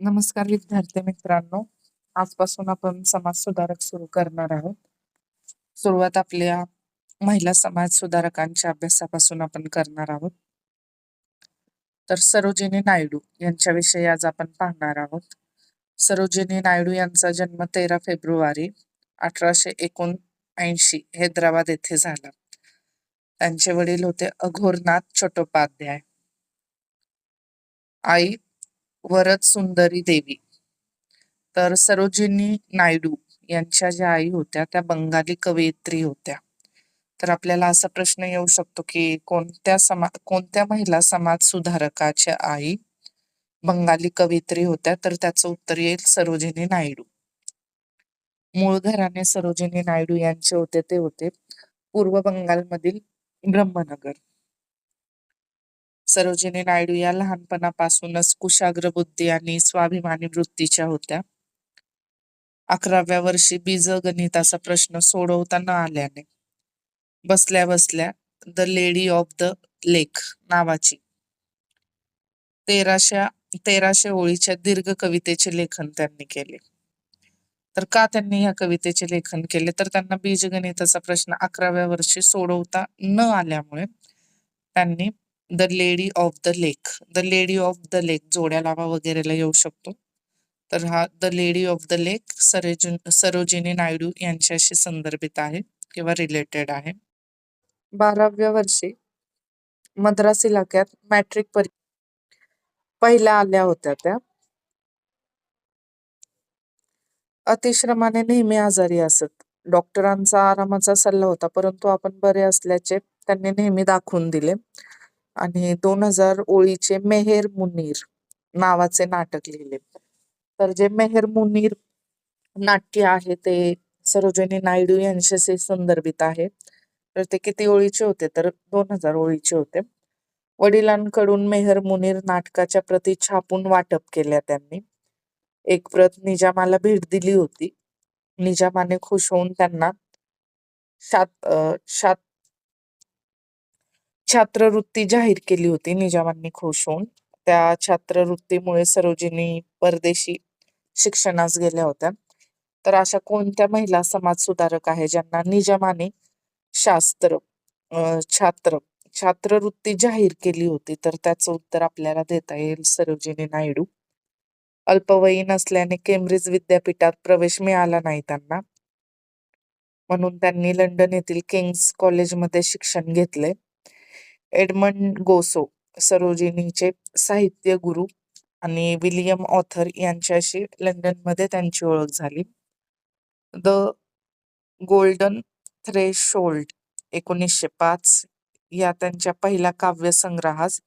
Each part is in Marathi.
नमस्कार विद्यार्थी मित्रांनो. आजपासून आपण समाज सुधारक सुरू करणार आहोत. सुरुवात आपल्या महिला समाज सुधारकांच्या अभ्यासापासून आपण करणार आहोत. तर सरोजिनी नायडू यांच्याविषयी आज आपण पाहणार आहोत. सरोजिनी नायडू यांचा जन्म तेरा फेब्रुवारी अठराशे एकोणऐंशी हैदराबाद येथे झाला. त्यांचे वडील होते अघोरनाथ चट्टोपाध्याय. आई वरद सुंदरी देवी. तर सरोजिनी नायडू यांच्या ज्या आई होत्या त्या बंगाली कवयित्री होत्या. तर आपल्याला असा प्रश्न येऊ शकतो की कोणत्या समा कोणत्या महिला समाज सुधारकाच्या आई बंगाली कवयित्री होत्या? तर त्याचं उत्तर येईल सरोजिनी नायडू. मूळ घराणे सरोजिनी नायडू यांचे होते ते होते पूर्व बंगालमधील ब्रह्मनगर. सरोजिनी नायडू या लहानपणापासूनच कुशाग्र बुद्धी आणि स्वाभिमानी वृत्तीच्या होत्या. अकराव्या वर्षी बीजगणिताचा प्रश्न सोडवता न आल्याने बसल्या बसल्या द लेडी ऑफ द लेख नावाची तेराशे तेराशे ओळीच्या दीर्घ कवितेचे लेखन त्यांनी केले. तर का त्यांनी या कवितेचे लेखन केले? तर त्यांना बीजगणिताचा प्रश्न अकराव्या वर्षी सोडवता न आल्यामुळे त्यांनी the lady of the lake the lady of the lake जोड्या लावा वगैरेला येऊ शकतो. तर हा the lady of the lake Sarojini Sarojini Naidu यांच्याशी संदर्भित आहे किंवा रिलेटेड आहे. बाराव्या वर्षी मद्रास इलाक्यात मॅट्रिक परी पहिल्या आल्या होत्या त्या. अतिश्रमाने नेहमी आजारी असत. डॉक्टरांचा आरामाचा सल्ला होता परंतु आपण बरे असल्याचे त्यांनी नेहमी दाखवून दिले. आणि दोन हजार ओळीचे मेहेर मुनीर नावाचे नाटक लिहिले. तर जे मेहेर मुनीर नाट्य आहे ते सरोजिनी नायडू यांच्याशी संदर्भित आहे. तर ते किती ओळीचे होते? तर दोन हजार ओळीचे होते. वडिलांकडून मेहर मुनीर नाटकाच्या प्रती छापून वाटप केल्या त्यांनी. एक प्रत निजामाला भेट दिली होती. निजामाने खुश होऊन त्यांना शात शात छात्रवृत्ती जाहीर केली होती निजामांनी खुश होऊन. त्या छात्रवृत्तीमुळे सरोजिनी परदेशी शिक्षणास गेल्या होत्या. तर अशा कोणत्या महिला समाज सुधारक आहे ज्यांना निजामाने शास्त्र छात्र छात्रवृत्ती जाहीर केली होती? तर त्याचं उत्तर आपल्याला देता येईल सरोजिनी नायडू. अल्पवयीन असल्याने केम्ब्रिज विद्यापीठात प्रवेश मिळाला नाही त्यांना. म्हणून त्यांनी लंडन येथील किंग्स कॉलेजमध्ये शिक्षण घेतले एडमंड गोसो सरोजिनीचे साहित्य गुरु आणि विलियम ऑथर यांच्याशी लंडनमध्ये त्यांची ओळख झाली. द गोल्डन थ्रेशोल्ड एकोणीसशे पाच या त्यांच्या पहिल्या काव्यसंग्रहास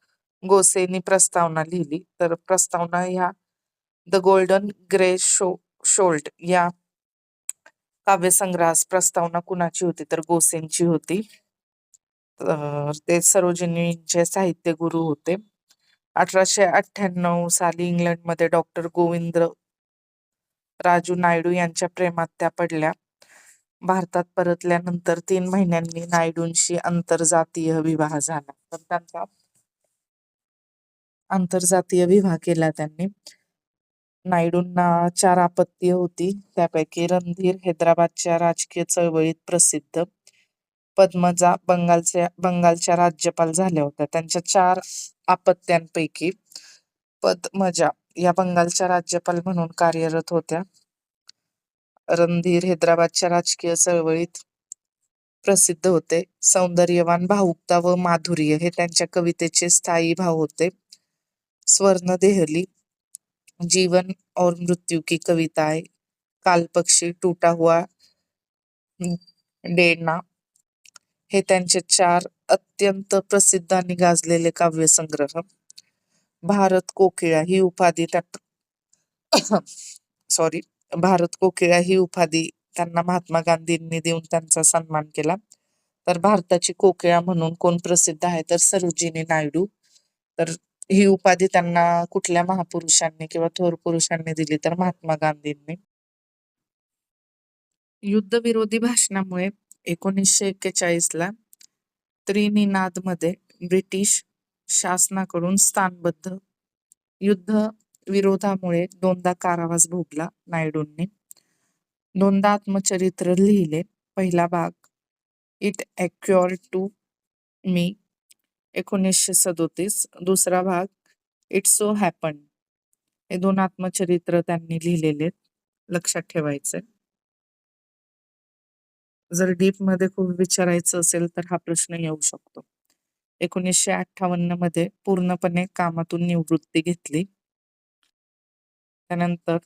गोसेनी प्रस्तावना लिहिली. तर प्रस्तावना ह्या the golden threshold या काव्यसंग्रहास प्रस्तावना कुणाची होती? तर गोसेंची होती. ते सरोजिनीचे साहित्य गुरु होते. अठराशे अठ्ठ्याण्णव साली इंग्लंडमध्ये डॉक्टर गोविंद राजू नायडू यांच्या प्रेमात त्या पडल्या. भारतात परतल्यानंतर तीन महिन्यांनी नायडूंशी आंतरजातीय विवाह झाला. तर त्यांचा आंतरजातीय विवाह केला त्यांनी. नायडूंना चार आपत्ती होती. त्यापैकी रणधीर हैदराबादच्या राजकीय चळवळीत प्रसिद्ध. पद्मजा बंगालच्या बंगालच्या राज्यपाल झाल्या होत्या. त्यांच्या चार आपत्त्यांपैकी पद्मजा या बंगालच्या राज्यपाल म्हणून कार्यरत होत्या. रणधीर हैदराबादच्या राजकीय चळवळीत प्रसिद्ध होते. सौंदर्यवान भावुकता व माधुर्य हे त्यांच्या कवितेचे स्थायी भाव होते. स्वर्ण देहली जीवन और मृत्यू की कविता आहे कालपक्षी टूटा हुआ डेना हे त्यांचे चार अत्यंत प्रसिद्ध आणि गाजलेले काव्यसंग्रह. भारत कोकिळा ही उपाधी त्या सॉरी भारत कोकिळा ही उपाधी त्यांना महात्मा गांधींनी देऊन त्यांचा सन्मान केला. तर भारताची कोकिळा म्हणून कोण प्रसिद्ध आहे? तर सरोजिनी नायडू. तर ही उपाधी त्यांना कुठल्या महापुरुषांनी किंवा थोर पुरुषांनी दिली? तर महात्मा गांधींनी. युद्धविरोधी भाषणामुळे एकोणीसशे एक्केचाळीसला त्रिनिनादमध्ये मध्ये ब्रिटिश शासनाकडून स्थानबद्ध युद्ध विरोधामुळे दोनदा कारावास भोगला नायडूंनी. दोनदा आत्मचरित्र लिहिले. पहिला भाग इट अक्युअर टू मी एकोणीसशे सदोतीस. दुसरा भाग इट सो हॅपन हे दोन आत्मचरित्र त्यांनी लिहिलेले आहेत. लक्षात ठेवायचे जर डीपमध्ये खूप विचारायचं असेल तर हा प्रश्न येऊ शकतो. एकोणीसशे अठ्ठावन्नमध्ये पूर्णपणे कामातून निवृत्ती घेतली. त्यानंतर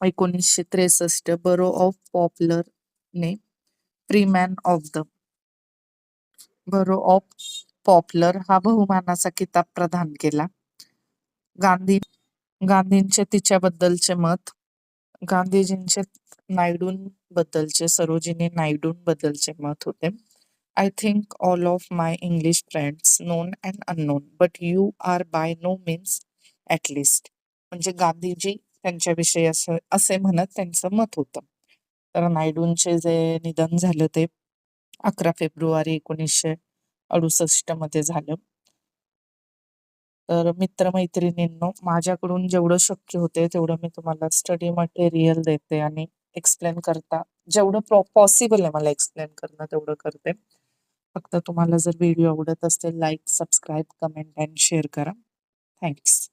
एकोणीसशे त्रेसष्ट बरो ऑफ पॉपलर ने freeman of the borough of Poplar हा बहुमानाचा किताब प्रदान केला. गांधी गांधींचे तिच्याबद्दलचे मत गांधीजींचे नायडूंबद्दलचे सरोजिनी नायडूंबद्दलचे मत होते. I think all of my English friends known and unknown but you are by no means at least म्हणजे गांधीजी त्यांच्याविषयी असं असे म्हणत त्यांचं मत होतं. तर नायडूंचे जे निधन झालं ते अकरा फेब्रुवारी एकोणीसशे अडुसष्टमध्ये झालं. तर मित्रमैत्रिणींनो माझ्याकडून जेवढं शक्य होते तेवढं मी तुम्हाला स्टडी मटेरियल देते आणि एक्सप्लेन करता. जेवढं पॉसिबल आहे मला एक्सप्लेन करणं तेवढं करते. फक्त तुम्हाला जर व्हिडिओ आवडत असेल like subscribe comment and share करा. थँक्स